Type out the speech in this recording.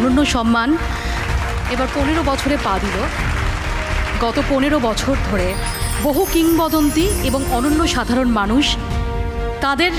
অনন্য সম্মান। এবার পনেরো বছরে পা দিল। গত পনেরো বছর ধরে বহু কিংবদন্তি এবং অনন্য সাধারণ মানুষ তাদের